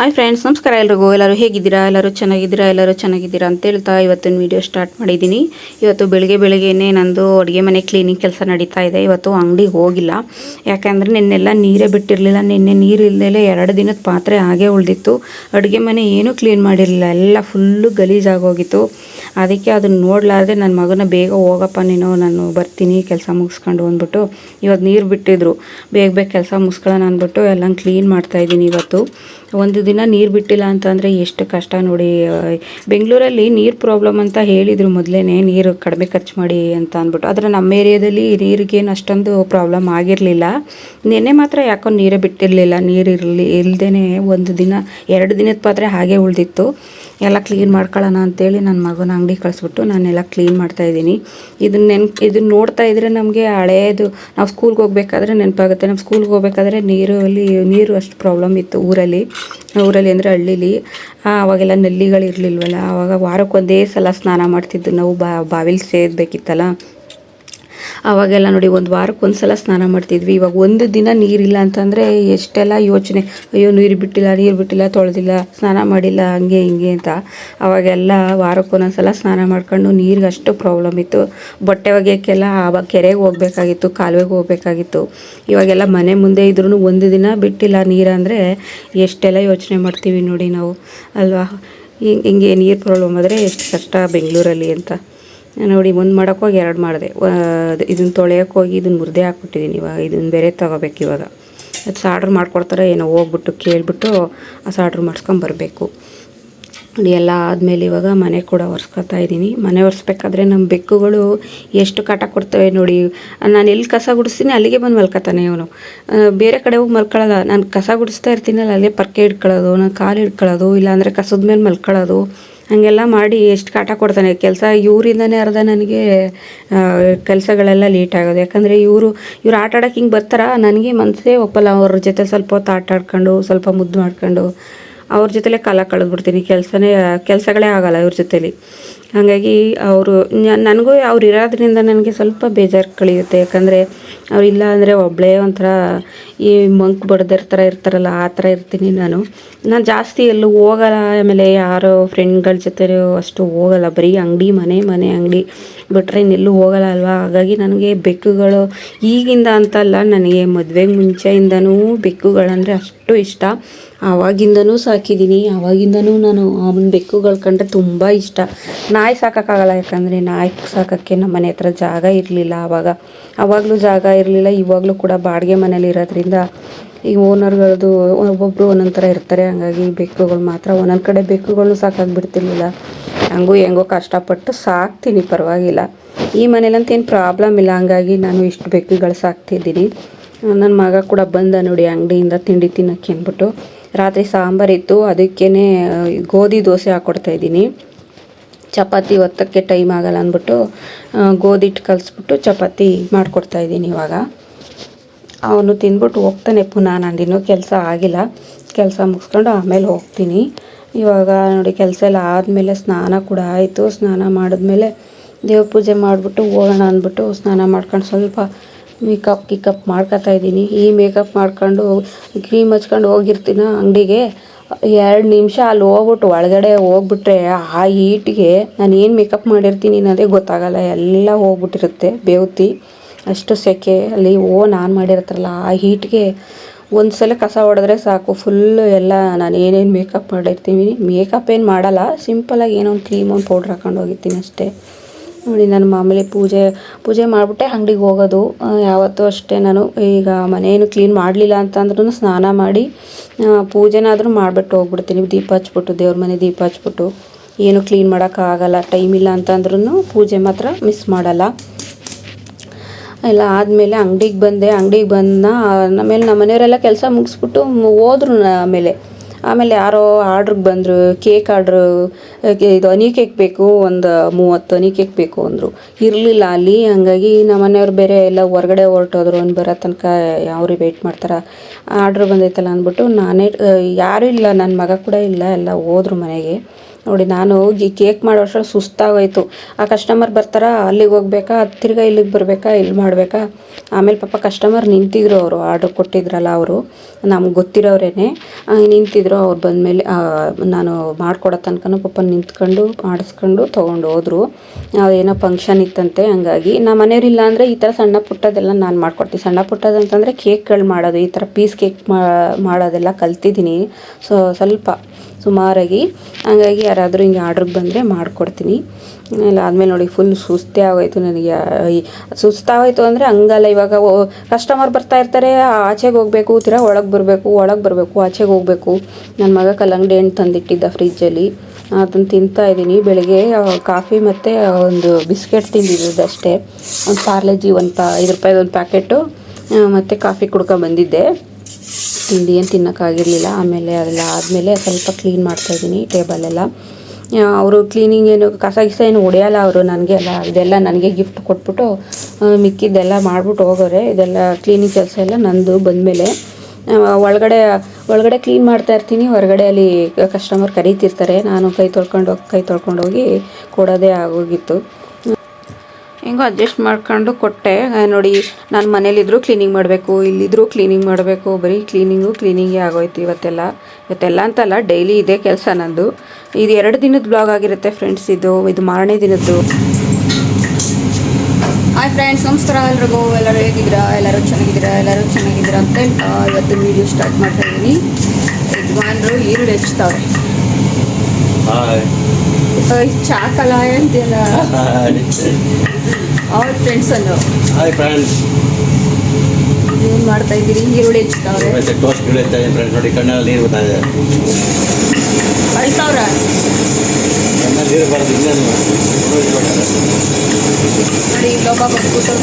Hi friends ನಮಸ್ಕಾರ ಎಲ್ರಿಗೂ. ಎಲ್ಲರೂ ಹೇಗಿದ್ದೀರಾ? ಎಲ್ಲರೂ ಚೆನ್ನಾಗಿದ್ದೀರಾ? ಎಲ್ಲರೂ ಚೆನ್ನಾಗಿದ್ದೀರಾ ಅಂತ ಹೇಳ್ತಾ ಇವತ್ತಿನ ವಿಡಿಯೋ ಸ್ಟಾರ್ಟ್ ಮಾಡಿದ್ದೀನಿ. ಇವತ್ತು ಬೆಳಗ್ಗೆ ಬೆಳಗ್ಗೆನೆ ನಂದು ಅಡುಗೆ ಮನೆ ಕ್ಲೀನಿಂಗ್ ಕೆಲಸ ನಡೀತಾ ಇದೆ. ಇವತ್ತು ಅಂಗಡಿಗೆ ಹೋಗಿಲ್ಲ. ಯಾಕೆಂದರೆ ನಿನ್ನೆಲ್ಲ ನೀರೇ ಬಿಟ್ಟಿರಲಿಲ್ಲ. ನಿನ್ನೆ ನೀರು ಇಲ್ಲದೆ ಎರಡು ದಿನದ ಪಾತ್ರೆ ಹಾಗೆ ಉಳಿದಿತ್ತು. ಅಡುಗೆ ಮನೆ ಏನೂ ಕ್ಲೀನ್ ಮಾಡಿರಲಿಲ್ಲ. ಎಲ್ಲ ಫುಲ್ಲು ಗಲೀಜಾಗೋಗಿತ್ತು. ಅದಕ್ಕೆ ಅದನ್ನ ನೋಡಲಾರ್ದೆ ನನ್ನ ಮಗನ ಬೇಗ ಹೋಗಪ್ಪ ನೀನು, ನಾನು ಬರ್ತೀನಿ, ಕೆಲಸ ಮುಗಿಸ್ಕೊಂಡು ಅಂದ್ಬಿಟ್ಟು ಇವತ್ತು ನೀರು ಬಿಟ್ಟಿದ್ರು. ಬೇಗ ಬೇಗ ಕೆಲಸ ಮುಗಿಸ್ಕೊಳ್ಳೋಣ ಅಂದ್ಬಿಟ್ಟು ಎಲ್ಲ ಕ್ಲೀನ್ ಮಾಡ್ತಾ ಇದ್ದೀನಿ ಇವತ್ತು. ಒಂದು ದಿನ ನೀರು ಬಿಟ್ಟಿಲ್ಲ ಅಂತಂದರೆ ಎಷ್ಟು ಕಷ್ಟ ನೋಡಿ. ಬೆಂಗಳೂರಲ್ಲಿ ನೀರು ಪ್ರಾಬ್ಲಮ್ ಅಂತ ಹೇಳಿದರು ಮೊದಲೇ ನೀರು ಕಡಿಮೆ ಖರ್ಚು ಮಾಡಿ ಅಂತ ಅಂದ್ಬಿಟ್ಟು. ಆದರೆ ನಮ್ಮ ಏರಿಯಾದಲ್ಲಿ ನೀರಿಗೇನು ಅಷ್ಟೊಂದು ಪ್ರಾಬ್ಲಮ್ ಆಗಿರಲಿಲ್ಲ. ನಿನ್ನೆ ಮಾತ್ರ ಯಾಕೋ ನೀರೇ ಬಿಟ್ಟಿರಲಿಲ್ಲ, ನೀರು ಇರಲಿ ಇಲ್ಲದೇ ಒಂದು ದಿನ, ಎರಡು ದಿನದ ಪಾತ್ರೆ ಹಾಗೆ ಉಳಿದಿತ್ತು. ಎಲ್ಲ ಕ್ಲೀನ್ ಮಾಡ್ಕೊಳ್ಳೋಣ ಅಂತೇಳಿ ನನ್ನ ಮಗನ ಅಂಗಡಿ ಕಳಿಸ್ಬಿಟ್ಟು ನಾನೆಲ್ಲ ಕ್ಲೀನ್ ಮಾಡ್ತಾಯಿದ್ದೀನಿ ಇದನ್ನ ನೆನ್ಪು ಇದನ್ನ ನೋಡ್ತಾ ಇದ್ರೆ ನಮಗೆ ಹಳೇದು, ನಾವು ಸ್ಕೂಲ್ಗೆ ಹೋಗ್ಬೇಕಾದ್ರೆ ನೆನಪಾಗುತ್ತೆ. ನಮ್ಮ ಸ್ಕೂಲ್ಗೆ ಹೋಗ್ಬೇಕಾದ್ರೆ ನೀರು ಅಲ್ಲಿ, ನೀರು ಅಷ್ಟು ಪ್ರಾಬ್ಲಮ್ ಇತ್ತು ಊರಲ್ಲಿ. ಊರಲ್ಲಿ ಅಂದರೆ ಹಳ್ಳೀಲಿ. ಆವಾಗೆಲ್ಲ ನಲ್ಲಿಗಳು ಇರಲಿಲ್ವಲ್ಲ ಆವಾಗ ವಾರಕ್ಕೊಂದೇ ಸಲ ಸ್ನಾನ ಮಾಡ್ತಿದ್ದು ನಾವು ಬಾವಿಲಿ ಸೇದಬೇಕಿತ್ತಲ್ಲ. ಅವಾಗೆಲ್ಲ ನೋಡಿ ಒಂದು ವಾರಕ್ಕೆ ಒಂದು ಸಲ ಸ್ನಾನ ಮಾಡ್ತಿದ್ವಿ. ಇವಾಗ ಒಂದು ದಿನ ನೀರಿಲ್ಲ ಅಂತಂದರೆ ಎಷ್ಟೆಲ್ಲ ಯೋಚನೆ, ಅಯ್ಯೋ, ನೀರು ಬಿಟ್ಟಿಲ್ಲ ನೀರು ಬಿಟ್ಟಿಲ್ಲ, ತೊಳೆದಿಲ್ಲ, ಸ್ನಾನ ಮಾಡಿಲ್ಲ, ಹಂಗೆ, ಹಿಂಗೆ ಅಂತ. ಆವಾಗೆಲ್ಲ ವಾರಕ್ಕೆ ಒಂದೊಂದು ಸಲ ಸ್ನಾನ ಮಾಡ್ಕೊಂಡು ನೀರಿಗೆ ಅಷ್ಟು ಪ್ರಾಬ್ಲಮ್ ಇತ್ತು. ಬಟ್ಟೆ ಒಗೆಯೋಕ್ಕೆಲ್ಲ ಆವಾಗ ಕೆರೆಗೆ ಹೋಗ್ಬೇಕಾಗಿತ್ತು, ಕಾಲುವೆಗೆ ಹೋಗಬೇಕಾಗಿತ್ತು. ಇವಾಗೆಲ್ಲ ಮನೆ ಮುಂದೆ ಇದ್ರೂ ಒಂದು ದಿನ ಬಿಟ್ಟಿಲ್ಲ ನೀರು ಅಂದರೆ ಎಷ್ಟೆಲ್ಲ ಯೋಚನೆ ಮಾಡ್ತೀವಿ ನೋಡಿ ನಾವು. ಅಲ್ವಾ? ಹಿಂಗೆ ನೀರು ಪ್ರಾಬ್ಲಮ್ ಆದರೆ ಎಷ್ಟು ಕಷ್ಟ ಬೆಂಗಳೂರಲ್ಲಿ ಅಂತ. ನೋಡಿ ಒಂದು ಮಾಡೋಕ್ಕೋಗಿ ಎರಡು ಮಾಡಿದೆ. ಇದನ್ನು ತೊಳೆಯೋಕೆ ಹೋಗಿ ಇದನ್ನು ಮುರಿದೇ ಹಾಕ್ಬಿಟ್ಟಿದ್ದೀನಿ ಇವಾಗ. ಇದನ್ನು ಬೇರೆ ತೊಗೋಬೇಕು ಇವಾಗ. ಅದು ಸಾರ್ಡ್ರ್ ಮಾಡ್ಕೊಡ್ತಾರೆ ಏನೋ ಹೋಗ್ಬಿಟ್ಟು ಕೇಳಿಬಿಟ್ಟು ಆ ಸಾರ್ಡ್ರ್ ಮಾಡಿಸ್ಕೊಂಬರ್ಬೇಕು ನೋಡಿ ಎಲ್ಲ ಆದಮೇಲೆ ಇವಾಗ ಮನೆ ಕೂಡ ಒರೆಸ್ಕೊತಾ ಇದ್ದೀನಿ ಮನೆ ಒರೆಸ್ಬೇಕಾದ್ರೆ ನಮ್ಮ ಬೆಕ್ಕುಗಳು ಎಷ್ಟು ಕಾಟ ಕೊಡ್ತವೆ ನೋಡಿ. ನಾನು ಎಲ್ಲಿ ಕಸ ಗುಡಿಸ್ತೀನಿ ಅಲ್ಲಿಗೆ ಬಂದು ಮಲ್ಕೊತಾನೆ ಇವನು. ಬೇರೆ ಕಡೆ ಹೋಗಿ ಮಲ್ಕೊಳ್ಳೋಲ್ಲ ನಾನು ಕಸ ಗುಡಿಸ್ತಾ ಇರ್ತೀನಲ್ಲ, ಅಲ್ಲೇ ಪರ್ಕೆ ಇಟ್ಕೊಳ್ಳೋದು ನಾನು ಕಾಲು ಹಿಡ್ಕೊಳ್ಳೋದು ಇಲ್ಲಾಂದರೆ ಕಸದ ಮೇಲೆ ಮಲ್ಕೊಳ್ಳೋದು ಹಾಗೆಲ್ಲ ಮಾಡಿ ಎಷ್ಟು ಕಾಟ ಕೊಡ್ತಾನೆ. ಕೆಲಸ ಇವರಿಂದನೇ ಅರ್ಧ ನನಗೆ ಕೆಲಸಗಳೆಲ್ಲ ಲೇಟ್ ಆಗೋದು. ಯಾಕಂದರೆ ಇವರು, ಇವ್ರು ಆಟ ಆಡೋಕೆ ಹಿಂಗೆ ಬರ್ತಾರ, ನನಗೆ ಮನಸ್ಸೇ ಒಪ್ಪಲ್ಲ. ಅವ್ರ ಜೊತೆ ಸ್ವಲ್ಪ ಹೊತ್ತು ಆಟ ಆಡ್ಕೊಂಡು, ಸ್ವಲ್ಪ ಮುದ್ದು ಮಾಡ್ಕೊಂಡು, ಅವ್ರ ಜೊತೆಲೇ ಕಾಲ ಕಳೆದ್ಬಿಡ್ತೀನಿ ಕೆಲಸನೇ, ಕೆಲಸಗಳೇ ಆಗೋಲ್ಲ ಇವ್ರ ಜೊತೇಲಿ. ಹಾಗಾಗಿ ಅವರು ನನಗೂ ಅವ್ರು ಇರೋದ್ರಿಂದ ನನಗೆ ಸ್ವಲ್ಪ ಬೇಜಾರು ಕಳೆಯುತ್ತೆ. ಯಾಕಂದರೆ ಅವ್ರು ಇಲ್ಲ ಅಂದರೆ ಒಬ್ಬಳೇ ಒಂಥರ ಈ ಮಂಕ್ ಬಡ್ದಿರ ಥರ ಇರ್ತಾರಲ್ಲ, ಆ ಥರ ಇರ್ತೀನಿ ನಾನು. ನಾನು ಜಾಸ್ತಿ ಎಲ್ಲೂ ಹೋಗಲ್ಲ. ಆಮೇಲೆ ಯಾರೋ ಫ್ರೆಂಡ್ಗಳ ಜೊತೆ ಅಷ್ಟು ಹೋಗಲ್ಲ. ಬರೀ ಅಂಗಡಿ, ಮನೆ ಮನೆ ಅಂಗಡಿ ಬಿಟ್ಟರೆ ಇನ್ನೆಲ್ಲೂ ಹೋಗಲ್ಲ ಅಲ್ವಾ? ಹಾಗಾಗಿ ನನಗೆ ಬೆಕ್ಕುಗಳು ಈಗಿಂದ ಅಂತಲ್ಲ, ನನಗೆ ಮದುವೆಗೆ ಮುಂಚೆಯಿಂದನೂ ಬೆಕ್ಕುಗಳಂದರೆ ಅಷ್ಟು ಇಷ್ಟ. ಆವಾಗಿಂದನೂ ಸಾಕಿದ್ದೀನಿ. ಆವಾಗಿಂದನೂ ನಾನು ಅವನ ಬೆಕ್ಕುಗಳು ಕಂಡ್ರೆ ತುಂಬ ಇಷ್ಟ. ನಾಯಿ ಸಾಕೋಕ್ಕಾಗಲ್ಲ, ಯಾಕಂದರೆ ನಾಯಿ ಸಾಕೋಕ್ಕೆ ನಮ್ಮ ಮನೆ ಹತ್ರ ಜಾಗ ಇರಲಿಲ್ಲ ಆವಾಗ ಆವಾಗಲೂ ಜಾಗ ಇರಲಿಲ್ಲ, ಇವಾಗಲೂ ಕೂಡ ಬಾಡಿಗೆ ಮನೇಲಿ ಇರೋದ್ರಿಂದ ಈ ಓನರ್ಗಳದ್ದು ಒಬ್ಬೊಬ್ಬರು ಒಂದೊಂದು ಥರ ಇರ್ತಾರೆ. ಹಂಗಾಗಿ ಬೆಕ್ಕುಗಳು ಮಾತ್ರ, ಒಂದೊಂದು ಕಡೆ ಬೆಕ್ಕುಗಳನ್ನು ಸಾಕಾಗಿ ಬಿಡ್ತಿರ್ಲಿಲ್ಲ ಹಂಗೂ ಹೆಂಗೋ ಕಷ್ಟಪಟ್ಟು ಸಾಕ್ತೀನಿ, ಪರವಾಗಿಲ್ಲ. ಈ ಮನೇಲಂತ ಏನು ಪ್ರಾಬ್ಲಮ್ ಇಲ್ಲ. ಹಂಗಾಗಿ ನಾನು ಇಷ್ಟು ಬೆಕ್ಕುಗಳು ಸಾಕ್ತಿದ್ದೀನಿ. ನನ್ನ ಮಗ ಕೂಡ ಬಂದ ನೋಡಿ ಅಂಗಡಿಯಿಂದ ತಿಂಡಿ ತಿನ್ನೋಕ್ಕೆ ಅಂದ್ಬಿಟ್ಟು ರಾತ್ರಿ ಸಾಂಬಾರಿತ್ತು ಅದಕ್ಕೇ ಗೋಧಿ ದೋಸೆ ಇದ್ದೀನಿ. ಚಪಾತಿ ಒತ್ತಕ್ಕೆ ಟೈಮ್ ಆಗಲ್ಲ ಅಂದ್ಬಿಟ್ಟು ಗೋಧಿ ಹಿಟ್ಟು ಕಲಿಸ್ಬಿಟ್ಟು ಚಪಾತಿ ಮಾಡಿಕೊಡ್ತಾಯಿದ್ದೀನಿ ಇವಾಗ. ಅವನು ತಿಂದ್ಬಿಟ್ಟು ಹೋಗ್ತಾನೆ ಪುನಃ. ನಂದಿನ್ನೂ ಕೆಲಸ ಆಗಿಲ್ಲ. ಕೆಲಸ ಮುಗಿಸ್ಕೊಂಡು ಆಮೇಲೆ ಹೋಗ್ತೀನಿ. ಇವಾಗ ನೋಡಿ, ಕೆಲಸ ಎಲ್ಲ ಆದಮೇಲೆ ಸ್ನಾನ ಕೂಡ ಆಯಿತು. ಸ್ನಾನ ಮಾಡಿದ್ಮೇಲೆ ದೇವ್ರ ಪೂಜೆ ಮಾಡಿಬಿಟ್ಟು ಹೋಗೋಣ ಅಂದ್ಬಿಟ್ಟು ಸ್ನಾನ ಮಾಡ್ಕೊಂಡು ಸ್ವಲ್ಪ ಮೇಕಪ್ ಗಿಕಪ್ ಮಾಡ್ಕೊತಾ ಇದ್ದೀನಿ. ಈ ಮೇಕಪ್ ಮಾಡ್ಕೊಂಡು ಕ್ರೀಮ್ ಹಚ್ಕೊಂಡು ಹೋಗಿರ್ತೀನ ಅಂಗಡಿಗೆ. ಎರಡು ನಿಮಿಷ ಅಲ್ಲಿ ಹೋಗ್ಬಿಟ್ಟು ಒಳಗಡೆ ಹೋಗ್ಬಿಟ್ರೆ ಆ ಹೀಟಿಗೆ ನಾನು ಏನು ಮೇಕಪ್ ಮಾಡಿರ್ತೀನಿ ಅನ್ನೋದೇ ಗೊತ್ತಾಗಲ್ಲ. ಎಲ್ಲ ಹೋಗ್ಬಿಟ್ಟಿರುತ್ತೆ ಬೇವ್ತಿ. ಅಷ್ಟು ಸೆಕೆ. ಅಲ್ಲಿ ಓ, ನಾನು ಮಾಡಿರ್ತಾರಲ್ಲ ಆ ಹೀಟ್ಗೆ ಒಂದು ಸಲ ಕಸ ಹೊಡೆದ್ರೆ ಸಾಕು. ಫುಲ್ಲು ಎಲ್ಲ ನಾನು ಏನೇನು ಮೇಕಪ್ ಮಾಡಿರ್ತೀನಿ. ಮೇಕಪ್ ಏನು ಮಾಡಲ್ಲ. ಸಿಂಪಲಾಗಿ ಏನೋ ಒಂದು ಕ್ರೀಮ್ ಒಂದು ಪೌಡ್ರ್ ಹಾಕೊಂಡು ಹೋಗಿರ್ತೀನಿ ಅಷ್ಟೇ. ನೋಡಿ, ನಾನು ಮಾಮೂಲಿ ಪೂಜೆ ಪೂಜೆ ಮಾಡಿಬಿಟ್ಟೆ, ಅಂಗಡಿಗೆ ಹೋಗೋದು. ಯಾವತ್ತೂ ಅಷ್ಟೇ ನಾನು ಈಗ ಮನೆಯನ್ನು ಕ್ಲೀನ್ ಮಾಡಲಿಲ್ಲ ಅಂತಂದ್ರೂ ಸ್ನಾನ ಮಾಡಿ ಪೂಜೆನಾದರೂ ಮಾಡಿಬಿಟ್ಟು ಹೋಗ್ಬಿಡ್ತೀನಿ. ದೀಪ ಹಚ್ಬಿಟ್ಟು, ದೇವ್ರ ಮನೆ ದೀಪ ಹಚ್ಬಿಟ್ಟು. ಏನು ಕ್ಲೀನ್ ಮಾಡೋಕ್ಕಾಗಲ್ಲ, ಟೈಮ್ ಇಲ್ಲ ಅಂತಂದ್ರೂ ಪೂಜೆ ಮಾತ್ರ ಮಿಸ್ ಮಾಡಲ್ಲ. ಎಲ್ಲ ಆದಮೇಲೆ ಅಂಗಡಿಗೆ ಬಂದೆ. ಅಂಗಡಿಗೆ ಬಂದ ಆಮೇಲೆ ನಮ್ಮ ಮನೆಯವರೆಲ್ಲ ಕೆಲಸ ಮುಗಿಸ್ಬಿಟ್ಟು, ಹೋದ್ರು ಆಮೇಲೆ ಆಮೇಲೆ ಯಾರೋ ಆರ್ಡ್ರಿಗೆ ಬಂದರು ಕೇಕ್ ಆರ್ಡ್ರು ಇದು ಅನಿ ಕೇಕ್ ಬೇಕು, ಒಂದು ಮೂವತ್ತು ಹನಿ ಕೇಕ್ ಬೇಕು ಅಂದರು. ಇರಲಿಲ್ಲ ಅಲ್ಲಿ, ಹಂಗಾಗಿ ನಮ್ಮ ಮನೆಯವ್ರು ಬೇರೆ ಎಲ್ಲ ಹೊರ್ಗಡೆ ಹೊರಟೋದ್ರು ಒಂದು ಬರೋ ತನಕ ಯಾವ್ರಿಗೆ ವೆಯ್ಟ್ ಮಾಡ್ತಾರೆ. ಆರ್ಡ್ರ್ ಬಂದೈತಲ್ಲ ಅಂದ್ಬಿಟ್ಟು ನಾನೇ ಯಾರೂ ಇಲ್ಲ ನನ್ನ ಮಗ ಕೂಡ ಇಲ್ಲ, ಎಲ್ಲ ಹೋದ್ರು ಮನೆಗೆ. ನೋಡಿ, ನಾನು ಹೋಗಿ ಕೇಕ್ ಮಾಡೋ ಅಷ್ಟರಲ್ಲಿ ಸುಸ್ತಾಗೋಯ್ತು. ಆ ಕಸ್ಟಮರ್ ಬರ್ತಾರಾ, ಅಲ್ಲಿಗೆ ಹೋಗ್ಬೇಕಾ, ತಿರ್ಗಾ ಇಲ್ಲಿಗೆ ಬರಬೇಕಾ, ಇಲ್ಲಿ ಮಾಡಬೇಕಾ? ಆಮೇಲೆ ಪಾಪ ಕಸ್ಟಮರ್ ನಿಂತಿದ್ರು ಅವರು ಆರ್ಡ್ರ್ ಕೊಟ್ಟಿದ್ರಲ್ಲ ಅವರು ನಮ್ಗೆ ಗೊತ್ತಿರೋರೇನೆ. ನಿಂತಿದ್ರು, ಅವ್ರು ಬಂದಮೇಲೆ ನಾನು ಮಾಡ್ಕೊಡೋ ತನಕನೂ ಪಾಪ ನಿಂತ್ಕೊಂಡು, ಮಾಡಿಸ್ಕೊಂಡು ತೊಗೊಂಡು ಹೋದ್ರು. ಏನೋ ಫಂಕ್ಷನ್ ಇತ್ತಂತೆ, ಹಂಗಾಗಿ. ನಮ್ಮ ಮನೆಯವರಿಲ್ಲ ಅಂದರೆ ಈ ಥರ ಸಣ್ಣ ಪುಟ್ಟದೆಲ್ಲ ನಾನು ಮಾಡ್ಕೊಡ್ತೀನಿ. ಸಣ್ಣ ಪುಟ್ಟದಂತಂದರೆ ಕೇಕ್ಗಳು ಮಾಡೋದು, ಈ ಥರ ಪೀಸ್ ಕೇಕ್ ಮಾಡೋದೆಲ್ಲ ಕಲ್ತಿದ್ದೀನಿ. ಸೊ ಸ್ವಲ್ಪ ಸುಮಾರಾಗಿ. ಹಂಗಾಗಿ ಯಾರಾದರೂ ಹಿಂಗೆ ಆರ್ಡ್ರಿಗೆ ಬಂದರೆ ಮಾಡಿಕೊಡ್ತೀನಿ. ಇಲ್ಲ, ಆದಮೇಲೆ ನೋಡಿ ಫುಲ್ ಸುಸ್ತೇ ಆಗೋಯ್ತು ನನಗೆ. ಸುಸ್ತಾಗೋಯ್ತು ಅಂದರೆ ಹಂಗಲ್ಲ, ಇವಾಗ ಕಸ್ಟಮರ್ ಬರ್ತಾ ಇರ್ತಾರೆ, ಆಚೆಗೆ ಹೋಗಬೇಕು ತಿರ ಒಳಗೆ ಬರಬೇಕು ಒಳಗೆ ಬರಬೇಕು, ಆಚೆಗೆ ಹೋಗಬೇಕು. ನನ್ನ ಮಗ ಕಲ್ಲಂಗಡಿ ಹಣ್ಣು ತಂದಿಟ್ಟಿದ್ದ ಫ್ರಿಜ್ಜಲ್ಲಿ ಅದನ್ನು ತಿಂತಾ ಇದ್ದೀನಿ. ಬೆಳಗ್ಗೆ ಕಾಫಿ ಮತ್ತು ಒಂದು ಬಿಸ್ಕೆಟ್ ತಿಂದಿದ್ದು ಅಷ್ಟೇ. ಒಂದು ಪಾರ್ಲೆಜಿ ಒಂದು ಪಾ, ಐದು ರೂಪಾಯಿದು ಒಂದು ಪ್ಯಾಕೆಟು ಮತ್ತು ಕಾಫಿ ಕುಡ್ಕೊ ಬಂದಿದ್ದೆ. ತಿಂಡಿ ಏನು ತಿನ್ನೋಕ್ಕಾಗಿರಲಿಲ್ಲ. ಆಮೇಲೆ ಅದೆಲ್ಲ ಆದಮೇಲೆ ಸ್ವಲ್ಪ ಕ್ಲೀನ್ ಮಾಡ್ತಾಯಿದ್ದೀನಿ ಟೇಬಲೆಲ್ಲ ಅವರು ಕ್ಲೀನಿಂಗ್ ಏನು ಕಸ ಗಿಸ ಏನು ಹೊಡೆಯಲ್ಲ ಅವರು ನನಗೆ ಎಲ್ಲ, ಇದೆಲ್ಲ ನನಗೆ ಗಿಫ್ಟ್ ಕೊಟ್ಬಿಟ್ಟು ಮಿಕ್ಕಿದ್ದೆಲ್ಲ ಮಾಡ್ಬಿಟ್ಟು ಹೋಗೋರೆ. ಇದೆಲ್ಲ ಕ್ಲೀನಿಂಗ್ ಕೆಲಸ ಎಲ್ಲ ನಂದು ಬಂದಮೇಲೆ ಒಳಗಡೆ ಒಳಗಡೆ ಕ್ಲೀನ್ ಮಾಡ್ತಾ ಇರ್ತೀನಿ. ಹೊರಗಡೆ ಅಲ್ಲಿ ಕಸ್ಟಮರ್ ಕರೀತಿರ್ತಾರೆ. ನಾನು ಕೈ ತೊಳ್ಕೊಂಡು ಹೋಗಿ ಕೈ ತೊಳ್ಕೊಂಡೋಗಿ ಕೊಡೋದೇ ಆಗೋಗಿತ್ತು. ಹೆಂಗೋ ಅಡ್ಜಸ್ಟ್ ಮಾಡ್ಕೊಂಡು ಕೊಟ್ಟೆ. ನೋಡಿ ನಾನು ಮನೇಲಿದ್ದರೂ ಕ್ಲೀನಿಂಗ್ ಮಾಡಬೇಕು ಇಲ್ಲಿದ್ದರೂ ಕ್ಲೀನಿಂಗ್ ಮಾಡಬೇಕು ಬರೀ ಕ್ಲೀನಿಂಗು ಕ್ಲೀನಿಂಗೇ ಆಗೋಯ್ತು ಇವತ್ತೆಲ್ಲ. ಇವತ್ತೆಲ್ಲ ಅಂತಲ್ಲ ಡೈಲಿ ಇದೇ ಕೆಲಸ ನಂದು. ಇದು ಎರಡು ದಿನದ ಬ್ಲಾಗ್ ಆಗಿರುತ್ತೆ ಫ್ರೆಂಡ್ಸ್ ಇದು ಇದು ಮಾರನೇ ದಿನದ್ದು. ಹಾಯ್ ಫ್ರೆಂಡ್ಸ್ ನಮಸ್ಕಾರ ಎಲ್ರಿಗೂ. ಎಲ್ಲರೂ ಹೇಗಿದ್ದೀರಾ? ಎಲ್ಲರೂ ಚೆನ್ನಾಗಿದ್ದೀರಾ? ಎಲ್ಲರೂ ಚೆನ್ನಾಗಿದ್ದೀರಾ ಅಂತ ಹೇಳ್ತಾ ಇವತ್ತು ವೀಡಿಯೋ ಸ್ಟಾರ್ಟ್ ಮಾಡ್ತಾ ಇದ್ದೀನಿ. ಯಜಮಾನರು ಈರುಳ್ಳಿ ಹೆಚ್ಚುತ್ತವ್ರೆ ಹಾಯ್ ಚಾಕಲ ಅಂತೆಲ್ಲ ಅವ್ರ ಫ್ರೆಂಡ್ಸ್ ಅನ್ನು ಹಾಯ್ ಫ್ರೆಂಡ್ಸ್ ಏನು ಮಾಡ್ತಾ ಇದ್ದೀರಿ ಈರುಳ್ಳಿ ಇವತ್ತು ಟೋಸ್ಟ್ ಇದೆ ಫ್ರೆಂಡ್ಸ್ ನೋಡಿ ಕಣ್ಣಲ್ಲಿ ನೀರು ಬರ್ತಾ ಇದೆ ಅಳ್ತಾವ್ರ ಕಣ್ಣಲ್ಲಿ ನೀರು ಬರೋದು ಇನ್ನೇನು ನೋಡಿ ಲೋಕ ಬಂದ್ಬಿಟ್ಟು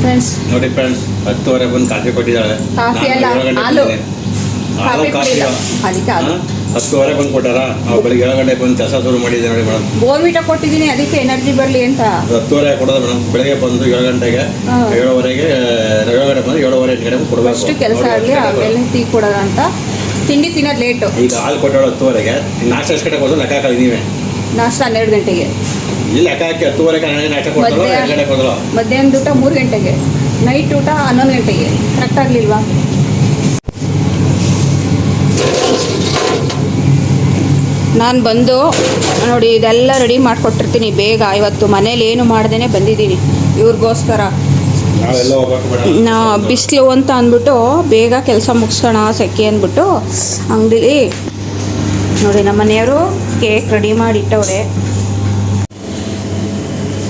ಫ್ರೆಂಡ್ಸ್ ನೋಡಿ ಫ್ರೆಂಡ್ಸ್ ಹತ್ತುವರೆ ಬಂದು ಕಾಫಿ ಕೊಟ್ಟಿದ್ದಾಳೆ ಕಾಫಿ ಅಲ್ಲ, ಹಾಲು. ಕಾಫಿ. ಅದಕ್ಕೆ ಹಾಲು. ಹತ್ತುವರೆ ಬಂದು ಕೊಟ್ಟಾರ? ನಾವು ಬೆಳಿಗ್ಗೆ ಏಳು ಗಂಟೆಗೆ ಬಂದು ಕೆಲಸ ಶುರು ಮಾಡಿದ್ದೆ ನೋಡಿ ಮೇಡಮ್. ಬೋರ್ವಿಟ ಕೊಟ್ಟಿದ್ದೀನಿ ಅದಕ್ಕೆ ಎನರ್ಜಿ ಬರಲಿ ಅಂತ. ಹತ್ತುವರೆ ಕೊಡೋದು ಮೇಡಮ್. ಬೆಳಿಗ್ಗೆ ಬಂದು ಏಳು ಗಂಟೆಗೆ. ಏಳುವರೆಗೆ ಏಳು ಗಂಟೆ ಬಂದು ಏಳುವರೆ ಎಂಟು ಗಂಟೆ ಕೊಡಬೇಕು. ಅಷ್ಟು ಕೆಲಸ ಆಗಲಿ ಆಮೇಲೆ ಟೀ ಕೊಡೋಣ ಅಂತ. ತಿಂಡಿ ತಿನ್ನೋದು ಲೇಟು ಈಗ ಹಾಲು ಕೊಟ್ಟೋಳು ಹತ್ತುವರೆಗೆ ನಾಷ್ಟ ಎಷ್ಟು ಗಂಟೆಗೆ ಹೋದ್ರು ಲೆಕ್ಕ ಹಾಕಲ್ಲ ನೀವೇ. ನಾಷ್ಟ ಹನ್ನೆರಡು ಗಂಟೆಗೆ. ಇಲ್ಲಿ ಲೆಕ್ಕ ಹಾಕಿ ಹತ್ತುವರೆಗೆ ಹನ್ನೆರಡು ನಾಷ್ಟ ಕೊಡೋದು ಮಧ್ಯಾಹ್ನ- ಎರಡು ಗಂಟೆಗೆ ಹೋದ್ರು ಮಧ್ಯಾಹ್ನದ ಊಟ ಮೂರು ಗಂಟೆಗೆ. ನೈಟ್ ಊಟ ಹನ್ನೊಂದು ಗಂಟೆಗೆ. ಕರೆಕ್ಟ್ ಆಗಲಿಲ್ವಾ? ನಾನು ಬಂದು ನೋಡಿ ಇದೆಲ್ಲ ರೆಡಿ ಮಾಡಿಕೊಟ್ಟಿರ್ತೀನಿ ಬೇಗ. ಇವತ್ತು ಮನೇಲಿ ಏನು ಮಾಡ್ದೇ ಬಂದಿದ್ದೀನಿ. ಇವ್ರಿಗೋಸ್ಕರ. ನಾ ಬಿಸಿಲು ಅಂತ ಅಂದ್ಬಿಟ್ಟು ಬೇಗ ಕೆಲಸ ಮುಗಿಸೋಣ ಸೆಕೆ ಅಂದ್ಬಿಟ್ಟು ಅಂಗಡಿಲಿ ನೋಡಿ ನಮ್ಮ ಮನೆಯವರು ಕೇಕ್ ರೆಡಿ ಮಾಡಿ ಇಟ್ಟವ್ರೆ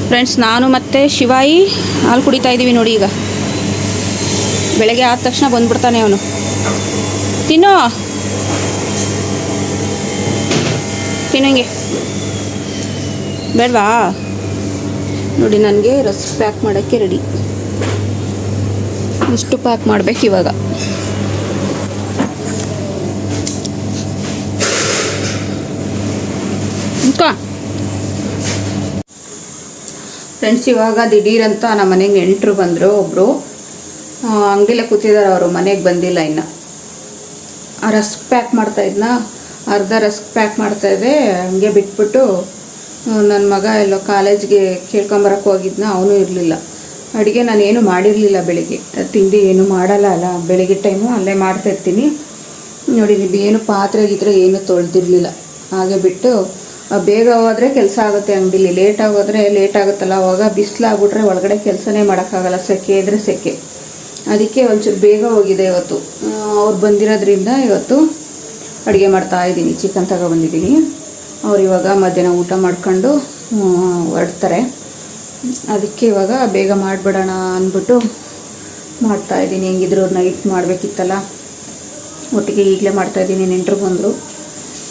ಫ್ರೆಂಡ್ಸ್ ನಾನು ಮತ್ತು ಶಿವಾಯಿ ಹಾಲು ಕುಡಿತಾ ಇದ್ದೀವಿ ನೋಡಿ ಈಗ. ಬೆಳಗ್ಗೆ ಆದ ತಕ್ಷಣ ಬಂದ್ಬಿಡ್ತಾನೆ ಅವನು. ತಿನ್ನೋ. ತಿನ್ನಂಗೆ ಬೇಡವಾ? ನೋಡಿ, ನನಗೆ ರಸ್ ಪ್ಯಾಕ್ ಮಾಡೋಕ್ಕೆ ರೆಡಿ ಇಷ್ಟು ಪ್ಯಾಕ್ ಮಾಡ್ಬೇಕು ಇವಾಗ. ಫ್ರೆಂಡ್ಸ್ ಇವಾಗ ದಿಢೀರಂತ ನಮ್ಮ ಮನೆಗೆ ನೆಂಟರು ಬಂದರು ಒಬ್ಬರು ಅಂಗಡಿಲೇ ಕೂತಿದ್ದಾರೆ ಅವರು ಮನೆಗೆ ಬಂದಿಲ್ಲ ಇನ್ನು. ಆ ರಸ್ಕ್ ಪ್ಯಾಕ್ ಮಾಡ್ತಾ ಇದ್ನ? ಅರ್ಧ ರಸ್ಕ್ ಪ್ಯಾಕ್ ಮಾಡ್ತಾ ಇದ್ದೆ, ಹಂಗೆ ಬಿಟ್ಬಿಟ್ಟು ನನ್ನ ಮಗ ಎಲ್ಲೋ ಕಾಲೇಜ್ಗೆ ಕೇಳ್ಕೊಂಬರಕ್ಕೆ ಹೋಗಿದ್ನ, ಅವನು ಇರಲಿಲ್ಲ. ಅಡುಗೆ ನಾನು ಏನು ಮಾಡಿರಲಿಲ್ಲ ಬೆಳಿಗ್ಗೆ. ತಿಂಡಿ ಏನು ಮಾಡಲ್ಲ ಅಲ್ಲ, ಬೆಳಿಗ್ಗೆ ಟೈಮು ಅಲ್ಲೇ ಮಾಡ್ತಾ ಇರ್ತೀನಿ. ನೋಡಿ ನೀವು ಏನು ಪಾತ್ರೆ ಇದ್ರೆ ಏನು ತೊಳೆದಿರಲಿಲ್ಲ. ಹಾಗೆ ಬಿಟ್ಟು ಬೇಗ ಹೋದರೆ ಕೆಲಸ ಆಗುತ್ತೆ ಅಂಗಡಿಲಿ. ಲೇಟ್ ಆಗೋದ್ರೆ ಲೇಟ್ ಆಗುತ್ತಲ್ಲ, ಅವಾಗ ಬಿಸಿಲಾಗ್ಬಿಟ್ರೆ ಒಳಗಡೆ ಕೆಲಸನೇ ಮಾಡೋಕ್ಕಾಗಲ್ಲ, ಸೆಕೆ ಇದ್ರೆ ಸೆಕೆ. ಅದಕ್ಕೆ ಒಂಚೂರು ಬೇಗ ಹೋಗಿದೆ ಇವತ್ತು. ಅವ್ರು ಬಂದಿರೋದ್ರಿಂದ ಇವತ್ತು ಅಡುಗೆ ಮಾಡ್ತಾ ಇದ್ದೀನಿ. ಚಿಕನ್ ತಗೊಬಂದಿದ್ದೀನಿ ಅವ್ರು ಇವಾಗ ಮಧ್ಯಾಹ್ನ ಊಟ ಮಾಡ್ಕೊಂಡು ಹೊರಡ್ತಾರೆ. ಅದಕ್ಕೆ ಇವಾಗ ಬೇಗ ಮಾಡಿಬಿಡೋಣ ಅಂದ್ಬಿಟ್ಟು ಮಾಡ್ತಾ ಇದ್ದೀನಿ. ಹೆಂಗಿದ್ರು ನೈಟ್ ಮಾಡಬೇಕಿತ್ತಲ್ಲ. ಒಟ್ಟಿಗೆ ಈಗಲೇ ಮಾಡ್ತಾಯಿದ್ದೀನಿ ನೆಂಟರು ಬಂದರು.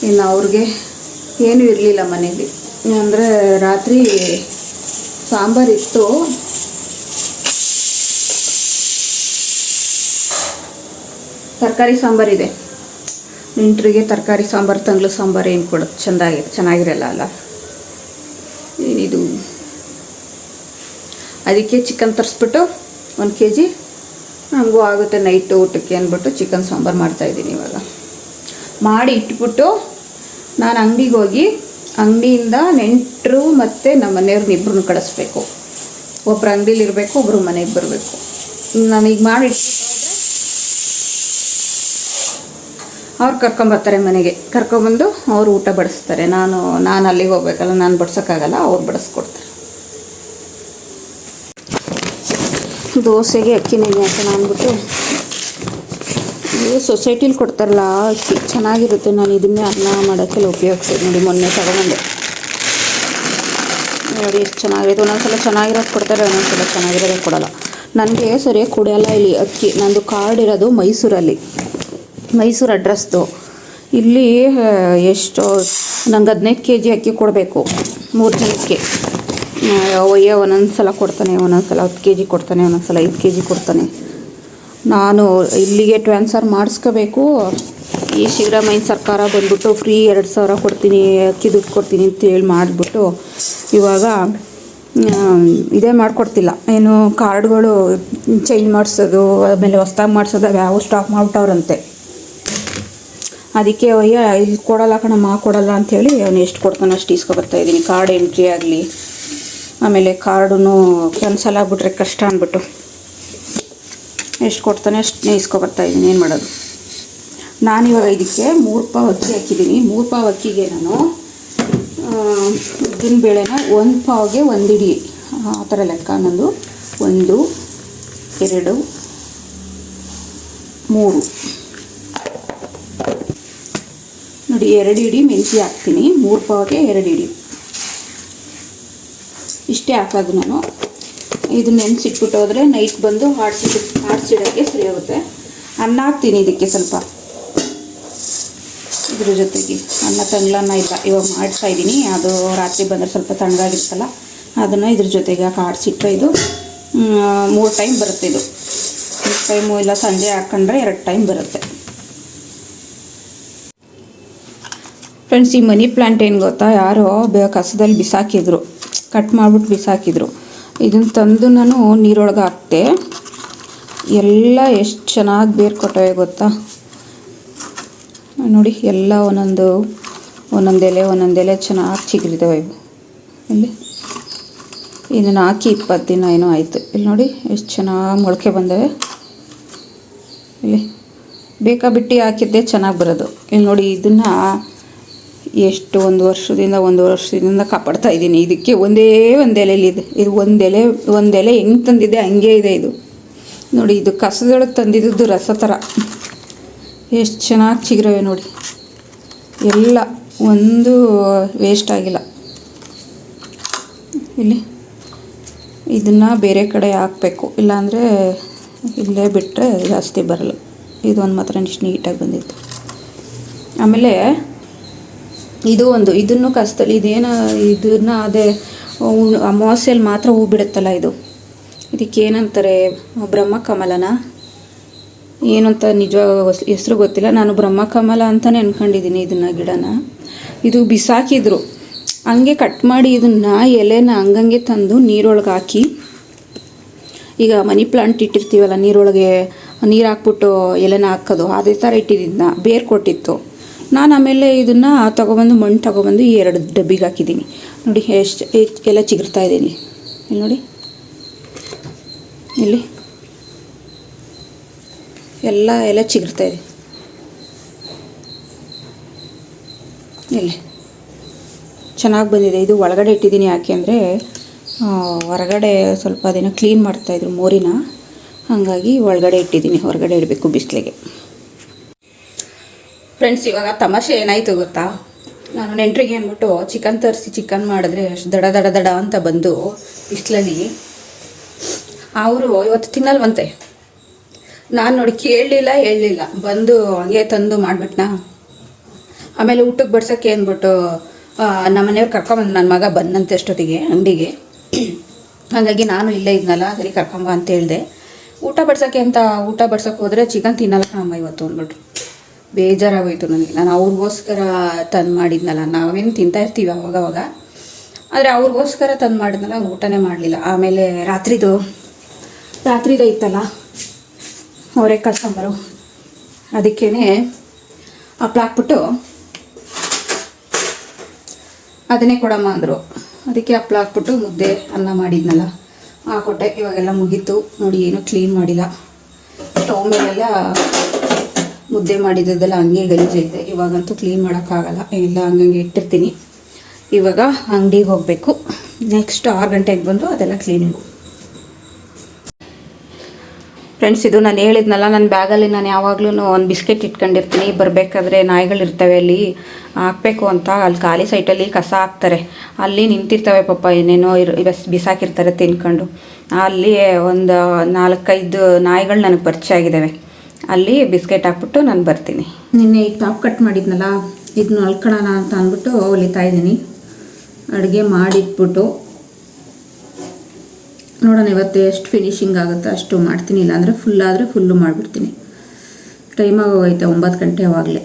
ಇನ್ನು ಅವ್ರಿಗೆ ಏನೂ ಇರಲಿಲ್ಲ ಮನೇಲಿ. ಅಂದರೆ ರಾತ್ರಿ ಸಾಂಬಾರು ಇತ್ತು. ತರಕಾರಿ ಸಾಂಬಾರಿದೆ ನೆಂಟರಿಗೆ ತರಕಾರಿ ಸಾಂಬಾರು, ತಂಗ್ಳು ಸಾಂಬಾರು ಏನು ಕೊಡೋದು ಚೆಂದಾಗಿ, ಚೆನ್ನಾಗಿರಲ್ಲ ಅಲ್ಲ? ಏನಿದು? ಅದಕ್ಕೆ ಚಿಕನ್ ತರಿಸ್ಬಿಟ್ಟು ಒಂದು ಕೆ ಜಿ ನಮಗೂ ಆಗುತ್ತೆ ನೈಟ್ ಊಟಕ್ಕೆ ಅಂದ್ಬಿಟ್ಟು ಚಿಕನ್ ಸಾಂಬಾರು ಮಾಡ್ತಾಯಿದ್ದೀನಿ ಇವಾಗ. ಮಾಡಿ ಇಟ್ಬಿಟ್ಟು ನಾನು ಅಂಗಡಿಗೆ ಹೋಗಿ, ಅಂಗಡಿಯಿಂದ ನೆಂಟರು ಮತ್ತು ನಮ್ಮ ಮನೆಯವ್ರನ್ನ ಇಬ್ಬರನ್ನು ಕಳಿಸ್ಬೇಕು. ಒಬ್ಬರು ಅಂಗಡಿಲಿ ಇರಬೇಕು ಒಬ್ಬರು ಮನೆಗೆ ಬರಬೇಕು. ನಾನೀಗ ಮಾಡಿ ಇಟ್ಬಿಟ್ಟು ಅವ್ರು ಕರ್ಕೊಂಬರ್ತಾರೆ ಮನೆಗೆ. ಕರ್ಕೊಂಬಂದು ಅವರು ಊಟ ಬಡಿಸ್ತಾರೆ. ನಾನು ನಾನು ಅಲ್ಲಿಗೆ ಹೋಗ್ಬೇಕಲ್ಲ, ನಾನು ಬಡ್ಸೋಕ್ಕಾಗಲ್ಲ, ಅವ್ರು ಬಡಿಸ್ಕೊಡ್ತಾರೆ. ದೋಸೆಗೆ ಅಕ್ಕಿ ನೆನೆ ಹಾಕೋಣ ಅಂದ್ಬಿಟ್ಟು. ಇದು ಸೊಸೈಟಿಲಿ ಕೊಡ್ತಾರಲ್ಲ, ಅಕ್ಕಿ. ಚೆನ್ನಾಗಿರುತ್ತೆ. ನಾನು ಇದನ್ನೇ ಅನ್ನ ಮಾಡೋಕ್ಕೆಲ್ಲ ಉಪಯೋಗಿಸ್ತೀನಿ ನೋಡಿ, ಮೊನ್ನೆ ತಗೊಂಡೆ ನೋಡಿ, ಎಷ್ಟು ಚೆನ್ನಾಗಿರುತ್ತೆ. ಒಂದೊಂದ್ಸಲ ಚೆನ್ನಾಗಿರೋದು ಕೊಡ್ತಾರೆ, ಒಂದೊಂದ್ಸಲ ಚೆನ್ನಾಗಿರೋದೇ ಕೊಡೋಲ್ಲ. ನನಗೆ ಸರಿಯಾಗಿ ಕುಡಿಯೋಲ್ಲ ಇಲ್ಲಿ ಅಕ್ಕಿ. ನಂದು ಕಾರ್ಡ್ ಇರೋದು ಮೈಸೂರಲ್ಲಿ. ಮೈಸೂರು ಅಡ್ರೆಸ್ದು. ಇಲ್ಲಿ ಎಷ್ಟು, ನಂಗೆ ಹದಿನೈದು ಕೆ ಜಿ ಅಕ್ಕಿ ಕೊಡಬೇಕು. ಮೂರು ಜನಕ್ಕೆ. ಅಯ್ಯ ಒಂದೊಂದು ಸಲ ಕೊಡ್ತಾನೆ, ಒಂದೊಂದು ಸಲ ಹತ್ತು ಕೆ ಜಿ ಕೊಡ್ತಾನೆ, ಒಂದೊಂದು ಸಲ ಐದು ಕೆ ಜಿ ಕೊಡ್ತಾನೆ. ನಾನು ಇಲ್ಲಿಗೆ ಟ್ರಾನ್ಸ್ಫರ್ ಮಾಡಿಸ್ಕೋಬೇಕು. ಈ ಸಿದ್ದರಾಮಯ್ಯ ಸರ್ಕಾರ ಬಂದ್ಬಿಟ್ಟು ಫ್ರೀ ಎರಡು ಸಾವಿರ ಕೊಡ್ತೀನಿ, ಅಕ್ಕಿ ದುಡ್ಡು ಕೊಡ್ತೀನಿ ಅಂತ ಹೇಳಿ ಮಾಡಿಬಿಟ್ಟು ಇವಾಗ ಇದೇ ಮಾಡಿಕೊಡ್ತಿಲ್ಲ. ಏನು ಕಾರ್ಡ್ಗಳು ಚೇಂಜ್ ಮಾಡಿಸೋದು, ಆಮೇಲೆ ಹೊಸ್ದಾಗಿ ಮಾಡಿಸೋದು ಯಾವ ಸ್ಟಾಪ್ ಮಾಡ್ಬಿಟ್ಟವ್ರಂತೆ. ಅದಕ್ಕೆ, ಅಯ್ಯ ಇಲ್ಲಿ ಕೊಡಲ್ಲ ಕಣಮ್ಮ, ಕೊಡಲ್ಲ ಅಂಥೇಳಿ ಅವನು ಎಷ್ಟು ಕೊಡ್ತಾನೆ ಅಷ್ಟು ಇಸ್ಕೊಬರ್ತಾ ಇದ್ದೀನಿ. ಕಾರ್ಡ್ ಎಂಟ್ರಿ ಆಗಲಿ, ಆಮೇಲೆ ಕಾರ್ಡನ್ನು ಕ್ಯಾನ್ಸಲ್ ಆಗಿಬಿಟ್ರೆ ಕಷ್ಟ ಅಂದ್ಬಿಟ್ಟು. ಎಷ್ಟು ಕೊಡ್ತಾನೆ ಅಷ್ಟನ್ನೇ ಇಸ್ಕೊಬರ್ತಾ ಇದ್ದೀನಿ, ಏನು ಮಾಡೋದು. ನಾನು ಇವಾಗ ಇದಕ್ಕೆ ಮೂರು ಪಾವ್ ಅಕ್ಕಿ ಹಾಕಿದ್ದೀನಿ. ಮೂರು ಪಾವ್ ಅಕ್ಕಿಗೆ ನಾನು ಉದ್ದಿನ ಬೇಳೆನ ಒಂದು ಪಾವ್ಗೆ ಒಂದು ಇಡಿ. ಆ ಥರ ಲೆಕ್ಕ ನಂದು. ಒಂದು, ಎರಡು, ಮೂರು. ನೋಡಿ, ಎರಡು ಇಡಿ ಮೆಣಸಿ ಹಾಕ್ತೀನಿ. ಮೂರು ಪಾವ್ಗೆ ಎರಡು ಇಡಿ. ಇಷ್ಟೇ ಹಾಕೋದು ನಾನು. ಇದು ನೆನೆಸಿಟ್ಬಿಟ್ಟು ಹೋದರೆ ನೈಟ್ ಬಂದು ಹಾಡ್ಸಿ ಹಾಡ್ಸಿಡೋಕ್ಕೆ ಸರಿ ಹೋಗುತ್ತೆ. ಅನ್ನ ಹಾಕ್ತೀನಿ ಇದಕ್ಕೆ ಸ್ವಲ್ಪ. ಇದ್ರ ಜೊತೆಗೆ ಅನ್ನ ತಂಗ್ಲನ್ನ ಇಲ್ಲ ಇವಾಗ ಮಾಡಿಸ್ತಾ ಇದ್ದೀನಿ. ಅದು ರಾತ್ರಿ ಬಂದರೆ ಸ್ವಲ್ಪ ತಣ್ಣಗಾಗಿರ್ತಲ್ಲ ಅದನ್ನು ಇದ್ರ ಜೊತೆಗೆ ಹಾಕಿ ಇದು. ಮೂರು ಟೈಮ್ ಬರುತ್ತೆ ಇದು. ಟೈಮು ಇಲ್ಲ ಸಂಜೆ ಹಾಕ್ಕೊಂಡ್ರೆ ಎರಡು ಟೈಮ್ ಬರುತ್ತೆ. ಫ್ರೆಂಡ್ಸ್, ಈ ಮನಿ ಪ್ಲ್ಯಾಂಟ್ ಏನು ಗೊತ್ತಾ? ಯಾರೋ ಬೇ ಕಸದಲ್ಲಿ ಬಿಸಾಕಿದ್ರು. ಕಟ್ ಮಾಡಿಬಿಟ್ಟು ಬಿಸಾಕಿದ್ರು. ಇದನ್ನು ತಂದು ನಾನು ನೀರೊಳಗೆ ಹಾಕ್ತೆ. ಎಲ್ಲ ಎಷ್ಟು ಚೆನ್ನಾಗಿ ಬೇರು ಕೊಟ್ಟವೆ ಗೊತ್ತಾ? ನೋಡಿ, ಎಲ್ಲ ಒಂದೊಂದು ಒಂದೊಂದು ಎಲೆ ಒಂದೊಂದು ಎಲೆ ಚೆನ್ನಾಗಿ ಚಿಗುರಿದಾವೆ. ಇವು ಇಲ್ಲಿ. ಇದನ್ನು ಹಾಕಿ ಇಪ್ಪತ್ತು ದಿನ ಏನೋ ಆಯಿತು. ಇಲ್ಲಿ ನೋಡಿ, ಎಷ್ಟು ಚೆನ್ನಾಗಿ ಮೊಳಕೆ ಬಂದವೆ. ಇಲ್ಲಿ. ಬೇಕಾ ಬಿಟ್ಟು ಹಾಕಿದ್ದೆ, ಚೆನ್ನಾಗಿ ಬರೋದು. ಇಲ್ಲಿ ನೋಡಿ, ಇದನ್ನು ಎಷ್ಟು ಒಂದು ವರ್ಷದಿಂದ ಒಂದು ವರ್ಷದಿಂದ ಕಾಪಾಡ್ತಾ ಇದ್ದೀನಿ. ಇದಕ್ಕೆ ಒಂದೇ ಒಂದು ಎಲೆಯಲ್ಲಿ ಇದೆ. ಇದು ಒಂದು ಎಲೆ ಒಂದು ಎಲೆ ಹೆಂಗೆ ತಂದಿದೆ ಹಂಗೆ ಇದೆ ಇದು. ನೋಡಿ, ಇದು ಕಸದೊಳಗೆ ತಂದಿದ್ದು ರಸ ಥರ ಎಷ್ಟು ಚೆನ್ನಾಗಿ ಚಿಗ್ರವೆ ನೋಡಿ. ಎಲ್ಲ ಒಂದು ವೇಸ್ಟ್ ಆಗಿಲ್ಲ. ಇಲ್ಲಿ ಇದನ್ನು ಬೇರೆ ಕಡೆ ಹಾಕಬೇಕು. ಇಲ್ಲಾಂದರೆ ಇಲ್ಲೇ ಬಿಟ್ಟರೆ ಜಾಸ್ತಿ ಬರಲ್ಲ. ಇದೊಂದು ಮಾತ್ರ ಇಷ್ಟು ನೀಟಾಗಿ ಬಂದಿತ್ತು. ಆಮೇಲೆ ಇದು ಒಂದು, ಇದನ್ನು ಕಸದಲ್ಲಿ, ಇದೇನು, ಇದನ್ನು ಅದೇ ಅಮಾವಾಸ್ಯಲ್ಲಿ ಮಾತ್ರ ಹೂ ಬಿಡುತ್ತಲ್ಲ ಇದು. ಇದಕ್ಕೆ ಏನಂತಾರೆ ಬ್ರಹ್ಮಕಮಲನ? ಏನಂತ ನಿಜ ಹೆಸರು ಗೊತ್ತಿಲ್ಲ. ನಾನು ಬ್ರಹ್ಮಕಮಲ ಅಂತಲೇ ಅನ್ಕೊಂಡಿದ್ದೀನಿ ಇದನ್ನು, ಗಿಡನ. ಇದು ಬಿಸಾಕಿದ್ರು. ಹಂಗೆ ಕಟ್ ಮಾಡಿ ಇದನ್ನು ಎಲೆನ ಹಂಗಂಗೆ ತಂದು ನೀರೊಳಗೆ ಹಾಕಿ, ಈಗ ಮನಿ ಪ್ಲಾಂಟ್ ಇಟ್ಟಿರ್ತೀವಲ್ಲ, ನೀರೊಳಗೆ ನೀರು ಹಾಕ್ಬಿಟ್ಟು ಎಲೆನ ಹಾಕೋದು, ಅದೇ ಥರ ಇಟ್ಟಿದ್ದಿದ್ದನ್ನ ಬೇರು ಕೊಟ್ಟಿತ್ತು ನಾನು ಆಮೇಲೆ ಇದನ್ನು ತೊಗೊಬಂದು ಮಣ್ಣು ತೊಗೊಬಂದು ಎರಡು ಡಬ್ಬಿಗೆ ಹಾಕಿದ್ದೀನಿ. ನೋಡಿ, ಎಷ್ಟು ಎಲ್ಲ ಚಿಗುರ್ತಾ ಇದ್ದೀನಿ ಇಲ್ಲಿ. ನೋಡಿ. ಇಲ್ಲಿ. ಎಲ್ಲ ಎಲ್ಲ ಚಿಗುರ್ತಾ ಇದೆ. ಇಲ್ಲಿ. ಚೆನ್ನಾಗಿ ಬಂದಿದೆ. ಇದು ಒಳಗಡೆ ಇಟ್ಟಿದ್ದೀನಿ ಯಾಕೆ ಅಂದರೆ ಹೊರಗಡೆ ಸ್ವಲ್ಪ ದಿನ ಕ್ಲೀನ್ ಮಾಡ್ತಾಯಿದ್ರು ಮೋರಿನ. ಹಾಗಾಗಿ ಒಳಗಡೆ ಇಟ್ಟಿದ್ದೀನಿ. ಹೊರಗಡೆ ಇಡಬೇಕು ಬಿಸಿಲಿಗೆ. ಫ್ರೆಂಡ್ಸ್ ಇವಾಗ ತಮಾಷೆ ಏನಾಯಿತು ಗೊತ್ತಾ? ನಾನು ನೆಂಟ್ರಿಗೆ ಅಂದ್ಬಿಟ್ಟು ಚಿಕನ್ ತರಿಸಿ ಚಿಕನ್ ಮಾಡಿದ್ರೆ ಅಷ್ಟು ದಡ ದಡ ದಡ ಅಂತ ಬಂದು ಬಿಸಿಲಲ್ಲಿ ಅವರು ಇವತ್ತು ತಿನ್ನಲ್ವಂತೆ. ನಾನು ನೋಡಿ ಕೇಳಲಿಲ್ಲ, ಹೇಳಲಿಲ್ಲ. ಬಂದು ಹಂಗೆ ತಂದು ಮಾಡಿಬಿಟ್ನಾ? ಆಮೇಲೆ ಊಟಕ್ಕೆ ಬಡ್ಸೋಕ್ಕೆ ಅಂದ್ಬಿಟ್ಟು ನಮ್ಮ ಮನೆಯವ್ರು ಕರ್ಕೊಂಬಂದು ನನ್ನ ಮಗ ಬಂದಂತೆ ಅಷ್ಟೊತ್ತಿಗೆ, ಅಂಗಡಿಗೆ. ಹಾಗಾಗಿ ನಾನು ಇಲ್ಲೇ ಇದ್ನಲ್ಲ, ಸರಿ ಕರ್ಕೊಂಬ ಅಂತ ಹೇಳಿದೆ. ಊಟ ಬಡ್ಸೋಕ್ಕೆ ಅಂತ, ಊಟ ಬಡ್ಸೋಕ್ಕೆ ಹೋದರೆ ಚಿಕನ್ ತಿನ್ನಲ್ಲ ಕಣಮ್ಮ ಇವತ್ತು ಅಂದ್ಬಿಟ್ರು. ಬೇಜಾರಾಗೋಯ್ತು ನನಗೆ. ನಾನು ಅವ್ರಿಗೋಸ್ಕರ ತಂದು ಮಾಡಿದ್ನಲ್ಲ, ನಾವೇನು ತಿಂತಾ ಇರ್ತೀವಿ ಅವಾಗವಾಗ ಆದರೆ ಅವ್ರಿಗೋಸ್ಕರ ತಂದು ಮಾಡಿದ್ನಲ್ಲ, ಅವ್ರು ಊಟನೇ ಮಾಡಲಿಲ್ಲ. ಆಮೇಲೆ ರಾತ್ರಿದು ರಾತ್ರಿದು ಇತ್ತಲ್ಲ, ಅವರೇ ಸಾಂಬಾರು ಅದಕ್ಕೇ ಹಪ್ಳ ಹಾಕ್ಬಿಟ್ಟು ಅದನ್ನೇ ಕೊಡಮ್ಮ ಅಂದರು. ಅದಕ್ಕೆ ಹಪ್ಳ ಹಾಕ್ಬಿಟ್ಟು ಮುದ್ದೆ ಅನ್ನ ಮಾಡಿದ್ನಲ್ಲ. ಹಾಕೊಟ್ಟೆ ಇವಾಗೆಲ್ಲ ಮುಗೀತು. ನೋಡಿ, ಏನೂ ಕ್ಲೀನ್ ಮಾಡಿಲ್ಲ. ಸ್ಟವ್ ಮೇಲೆಲ್ಲ ಮುದ್ದೆ ಮಾಡಿದ್ದೆಲ್ಲ ಹಂಗೆ ಇದೆ ಇವಾಗಂತೂ ಕ್ಲೀನ್ ಮಾಡೋಕ್ಕಾಗಲ್ಲ. ಎಲ್ಲ ಹಂಗಂಗೆ ಇಟ್ಟಿರ್ತೀನಿ. ಇವಾಗ ಅಂಗಡಿಗೆ ಹೋಗಬೇಕು. ನೆಕ್ಸ್ಟ್ ಆರು ಗಂಟೆಗೆ ಬಂದು ಅದೆಲ್ಲ ಕ್ಲೀನಿಂಗು ಫ್ರೆಂಡ್ಸ್ ಇದು ನಾನು ಹೇಳಿದ್ನಲ್ಲ ನನ್ನ ಬ್ಯಾಗಲ್ಲಿ ನಾನು ಯಾವಾಗಲೂ ಒಂದು ಬಿಸ್ಕೆಟ್ ಇಟ್ಕೊಂಡಿರ್ತೀನಿ. ಬರಬೇಕಾದ್ರೆ ನಾಯಿಗಳಿರ್ತವೆ ಅಲ್ಲಿ. ಹಾಕಬೇಕು ಅಂತ. ಅಲ್ಲಿ ಖಾಲಿ ಸೈಟಲ್ಲಿ ಕಸ ಹಾಕ್ತಾರೆ. ಅಲ್ಲಿ ನಿಂತಿರ್ತವೆ ಪಾಪ, ಏನೇನೋ ಇರು, ಬಸ್, ಬಿಸಾಕಿರ್ತಾರೆ ತಿನ್ಕೊಂಡು. ಅಲ್ಲಿ ಒಂದು ನಾಲ್ಕೈದು ನಾಯಿಗಳು ನನಗೆ ಪರಿಚಯ ಆಗಿದ್ದಾವೆ ಅಲ್ಲಿ ಬಿಸ್ಕೆಟ್ ಹಾಕ್ಬಿಟ್ಟು ನಾನು ಬರ್ತೀನಿ. ನಿನ್ನೆ ಈ ಟಾಪ್ ಕಟ್ ಮಾಡಿದ್ನಲ್ಲ ಇದನ್ನ ಹೊಲ್ಕೊಳ್ಳೋಣ ಅಂತ ಅಂದ್ಬಿಟ್ಟು ಹೊಲಿತಾ ಇದ್ದೀನಿ. ಅಡುಗೆ ಮಾಡಿಟ್ಬಿಟ್ಟು. ನೋಡೋಣ ಇವತ್ತು ಎಷ್ಟು ಫಿನಿಶಿಂಗ್ ಆಗುತ್ತೋ ಅಷ್ಟು ಮಾಡ್ತೀನಿ, ಇಲ್ಲಾಂದರೆ ಫುಲ್ ಆದರೆ ಫುಲ್ಲು ಮಾಡಿಬಿಡ್ತೀನಿ. ಟೈಮ್ ಆಗೋಗೈತೆ, ಒಂಬತ್ತು ಗಂಟೆ ಆವಾಗಲೇ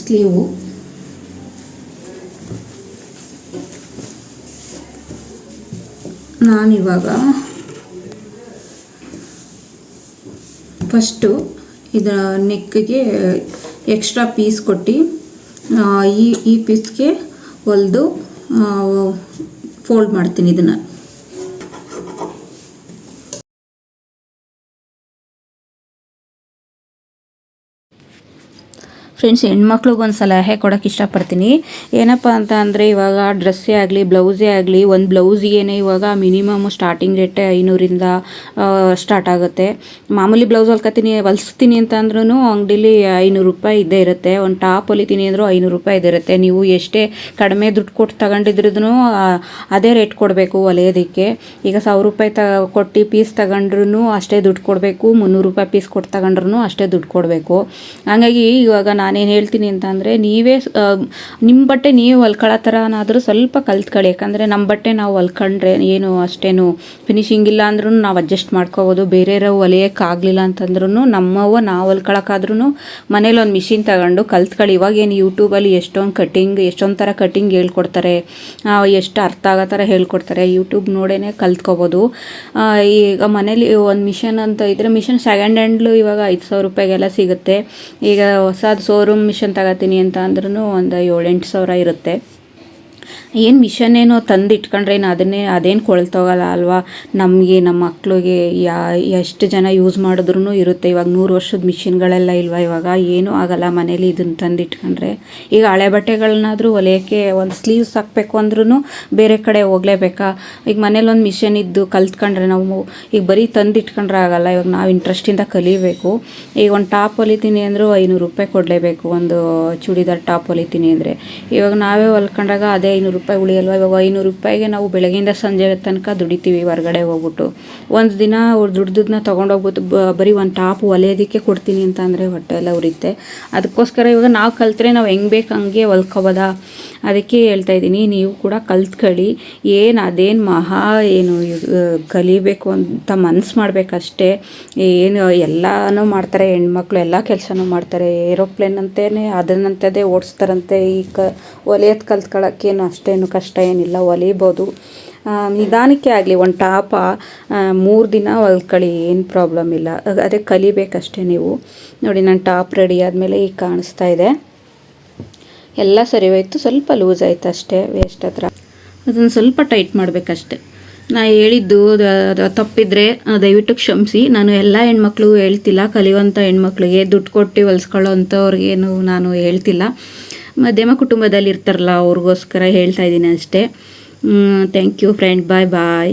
ಸ್ಲೀವು ನಾನಿವಾಗ ಫಸ್ಟು ಇದ ನೆಕ್ಕಿಗೆ ಎಕ್ಸ್ಟ್ರಾ ಪೀಸ್ ಕೊಟ್ಟು ಈ ಈ ಪೀಸ್ಗೆ ಹೊಲಿದು ಫೋಲ್ಡ್ ಮಾಡ್ತೀನಿ ಇದನ್ನು. ಫ್ರೆಂಡ್ಸ್ ಹೆಣ್ಮಕ್ಳಿಗೆ ಒಂದು ಸಲಹೆ ಕೊಡೋಕೆ ಇಷ್ಟಪಡ್ತೀನಿ. ಏನಪ್ಪ ಅಂತ ಅಂದರೆ, ಇವಾಗ ಡ್ರೆಸ್ಸೇ ಆಗಲಿ, ಬ್ಲೌಸೇ ಆಗಲಿ, ಒಂದು ಬ್ಲೌಸಿಗೇನೆ ಇವಾಗ ಮಿನಿಮಮ್ ಸ್ಟಾರ್ಟಿಂಗ್ ರೇಟೇ ಐನೂರಿಂದ ಸ್ಟಾರ್ಟ್ ಆಗುತ್ತೆ. ಮಾಮೂಲಿ ಬ್ಲೌಸ್ ಹೊಲ್ಕೊತೀನಿ ಹೊಲಿಸ್ತೀನಿ ಅಂತ ಅಂದ್ರೂ ಅಂಗಡೀಲಿ ಐನೂರು ರೂಪಾಯಿ ಇದ್ದೇ ಇರುತ್ತೆ. ಒಂದು ಟಾಪ್ ಹೊಲಿತೀನಿ ಅಂದರೂ ಐನೂರು ರೂಪಾಯಿ ಇದ್ದೇ ಇರುತ್ತೆ. ನೀವು ಎಷ್ಟೇ ಕಡಿಮೆ ದುಡ್ಡು ಕೊಟ್ಟು ತಗೊಂಡಿದ್ರೂ ಅದೇ ರೇಟ್ ಕೊಡಬೇಕು ಹೊಲಿಯೋದಕ್ಕೆ ಈಗ ಸಾವಿರ ರೂಪಾಯಿ ತ, ಕೊಟ್ಟು ಪೀಸ್ ತಗೊಂಡ್ರೂ ಅಷ್ಟೇ ದುಡ್ಡು ಕೊಡಬೇಕು. ಮುನ್ನೂರು ರೂಪಾಯಿ ಪೀಸ್ ಕೊಟ್ಟು ತಗೊಂಡ್ರೂ ಅಷ್ಟೇ ದುಡ್ಡು ಕೊಡಬೇಕು. ಹಾಗಾಗಿ ಇವಾಗ ನಾನೇನು ಹೇಳ್ತೀನಿ ಅಂತಂದರೆ ನೀವೇ ನಿಮ್ಮ ಬಟ್ಟೆ ನೀವು ಹೊಲ್ಕೊಳ್ಳೋ ಥರನಾದರೂ ಸ್ವಲ್ಪ ಕಲ್ತ್ಕೊಳ್ಳಿ. ಯಾಕಂದರೆ ನಮ್ಮ ಬಟ್ಟೆ ನಾವು ಹೊಲ್ಕೊಂಡ್ರೆ ಏನು ಅಷ್ಟೇನು ಫಿನಿಶಿಂಗ್ ಇಲ್ಲ ಅಂದ್ರೂ ನಾವು ಅಡ್ಜಸ್ಟ್ ಮಾಡ್ಕೋಬೋದು. ಬೇರೆಯವ್ರು ಹೊಲಿಯೋಕ್ಕಾಗಲಿಲ್ಲ ಅಂತಂದ್ರೂ ನಮ್ಮವ್ವ ನಾವು ಹೊಲ್ಕೊಳಕ್ಕಾದ್ರೂ ಮನೇಲಿ ಒಂದು ಮಿಷಿನ್ ತಗೊಂಡು ಕಲ್ತ್ಕೊಳ್ಳಿ. ಇವಾಗ ಏನು ಯೂಟ್ಯೂಬಲ್ಲಿ ಎಷ್ಟೊಂದು ಕಟ್ಟಿಂಗ್ ಎಷ್ಟೊಂದು ಥರ ಕಟ್ಟಿಂಗ್ ಹೇಳ್ಕೊಡ್ತಾರೆ. ಎಷ್ಟು ಅರ್ಥ ಆಗೋ ಥರ ಹೇಳ್ಕೊಡ್ತಾರೆ. ಯೂಟ್ಯೂಬ್ ನೋಡೇ ಕಲ್ತ್ಕೋಬೋದು. ಈಗ ಮನೇಲಿ ಒಂದು ಮಿಷನ್ ಅಂತ ಇದ್ರೆ ಮಿಷನ್ ಸೆಕೆಂಡ್ ಹ್ಯಾಂಡ್ಲು ಇವಾಗ ಐದು ಸಾವಿರ ರೂಪಾಯಿಗೆಲ್ಲ ಸಿಗುತ್ತೆ. ಈಗ ಹೊಸದು ಶೋರೂಮ್ ಮಿಷನ್ ತಗೋತೀನಿ ಅಂತ ಅಂದ್ರೂ ಒಂದು ಏಳೆಂಟು ಸಾವಿರ ಇರುತ್ತೆ. ಏನು ಮಿಷನ್ ಏನೋ ತಂದು ಅದನ್ನೇ, ಅದೇನು ಕೊಳ್ತೋಗಲ್ಲ ಅಲ್ವಾ? ನಮಗೆ, ನಮ್ಮ ಮಕ್ಳಿಗೆ ಯಾ, ಎಷ್ಟು ಜನ ಯೂಸ್ ಮಾಡಿದ್ರೂ ಇರುತ್ತೆ. ಇವಾಗ ನೂರು ವರ್ಷದ ಮಿಷಿನ್ಗಳೆಲ್ಲ ಇಲ್ವಾ? ಇವಾಗ ಏನೂ ಆಗಲ್ಲ ಮನೇಲಿ ಇದನ್ನು ತಂದು ಇಟ್ಕೊಂಡ್ರೆ ಈಗ ಹಳೆ ಬಟ್ಟೆಗಳನ್ನಾದರೂ ಹೊಲಿಯೋಕ್ಕೆ ಒಂದು ಸ್ಲೀವ್ಸ್ ಹಾಕಬೇಕು ಅಂದ್ರೂ ಬೇರೆ ಕಡೆ ಹೋಗ್ಲೇಬೇಕಾ? ಈಗ ಮನೇಲಿ ಒಂದು ಮಿಷನ್ ಇದ್ದು ಕಲ್ತ್ಕೊಂಡ್ರೆ ನಾವು ಈಗ ಬರೀ ತಂದು ಇಟ್ಕೊಂಡ್ರೆ ಆಗಲ್ಲ. ಇವಾಗ ನಾವು ಇಂಟ್ರೆಸ್ಟಿಂದ ಕಲಿಬೇಕು. ಈಗ ಒಂದು ಟಾಪ್ ಹೊಲಿತೀನಿ ಅಂದರೂ ಐನೂರು ರೂಪಾಯಿ ಕೊಡಲೇಬೇಕು ಒಂದು ಚೂಡಿದಾರ್ ಟಾಪ್ ಹೊಲಿತೀನಿ ಅಂದರೆ. ಇವಾಗ ನಾವೇ ಹೊಲ್ಕೊಂಡಾಗ ಅದೇ ಐನೂರು ರೂಪಾಯಿ ಉಳಿಯಲ್ವ? ಇವಾಗ ಐನೂರು ರೂಪಾಯಿಗೆ ನಾವು ಬೆಳಗ್ಗೆಯಿಂದ ಸಂಜೆ ತನಕ ದುಡಿತೀವಿ ಹೊರಗಡೆ ಹೋಗ್ಬಿಟ್ಟು. ಒಂದು ದಿನ ಅವ್ರು ದುಡ್ದನ್ನ ಬ- ಬರೀ ಒಂದು ಟಾಪ್ ಹೊಲಿಯೋದಕ್ಕೆ ಕೊಡ್ತೀನಿ ಅಂತ ಅಂದರೆ ಹೊಟ್ಟೆ ಎಲ್ಲ ಉರಿಯುತ್ತೆ. ಅದಕ್ಕೋಸ್ಕರ ಇವಾಗ ನಾವು ಕಲ್ತ್ರೆ ನಾವು ಹೆಂಗೆ ಬೇಕು ಹಂಗೆ ಹೊಲ್ಕೋಬೋದಾ? ಅದಕ್ಕೆ ಹೇಳ್ತಾ ಇದ್ದೀನಿ, ನೀವು ಕೂಡ ಕಲ್ತ್ಕೊಳ್ಳಿ. ಏನು ಅದೇನು ಮಹಾ ಏನು ಕಲಿಬೇಕು ಅಂತ ಮನ್ಸು ಮಾಡಬೇಕಷ್ಟೇ. ಏನು ಎಲ್ಲನೂ ಮಾಡ್ತಾರೆ, ಹೆಣ್ಮಕ್ಳು ಎಲ್ಲ ಕೆಲಸನೂ ಮಾಡ್ತಾರೆ. ಏರೋಪ್ಲೇನ್ ಅಂತಲೇ ಅದನ್ನಂತದೇ ಓಡಿಸ್ತಾರಂತೆ. ಈ ಕ ಹೊಲಿಯೋದು ಕಲ್ತ್ಕೊಳ್ಳೋಕ್ಕೇನು ಅಷ್ಟೇನು ಕಷ್ಟ ಏನಿಲ್ಲ ಹೊಲಿಬೋದು ನಿಧಾನಕ್ಕೆ ಆಗಲಿ, ಒಂದು ಟಾಪ ಮೂರು ದಿನ ಹೊಲ್ಕೊಳ್ಳಿ ಏನು ಪ್ರಾಬ್ಲಮ್ ಇಲ್ಲ. ಅದ್- ಕಲಿಬೇಕಷ್ಟೇ ನೀವು. ನೋಡಿ, ನಾನು ಟಾಪ್ ರೆಡಿ ಆದಮೇಲೆ ಈಗ ಕಾಣಿಸ್ತಾ ಇದೆ. ಎಲ್ಲ ಸರಿ ಹೋಯ್ತು, ಸ್ವಲ್ಪ ಲೂಸ್ ಆಯ್ತು ಅಷ್ಟೇ ವೇಸ್ಟ್ ಹತ್ರ. ಅದನ್ನು ಸ್ವಲ್ಪ ಟೈಟ್ ಮಾಡಬೇಕಷ್ಟೆ. ನಾ ಹೇಳಿದ್ದು ತಪ್ಪಿದ್ರೆ ದಯವಿಟ್ಟು ಕ್ಷಮಿಸಿ. ನಾನು ಎಲ್ಲ ಹೆಣ್ಮಕ್ಳು ಹೇಳ್ತಿಲ್ಲ ಕಲಿಯುವಂಥ ಹೆಣ್ಮಕ್ಳಿಗೆ ದುಡ್ಡು ಕೊಟ್ಟು ಹೊಲ್ಸ್ಕೊಳ್ಳೋ ಅಂಥವ್ರಿಗೇನು ನಾನು ಹೇಳ್ತಿಲ್ಲ. ಮಧ್ಯಮ ಕುಟುಂಬದಲ್ಲಿ ಇರ್ತಾರಲ್ಲ ಅವ್ರಿಗೋಸ್ಕರ ಹೇಳ್ತಾ ಇದ್ದೀನಿ ಅಷ್ಟೇ. Thank you friend bye bye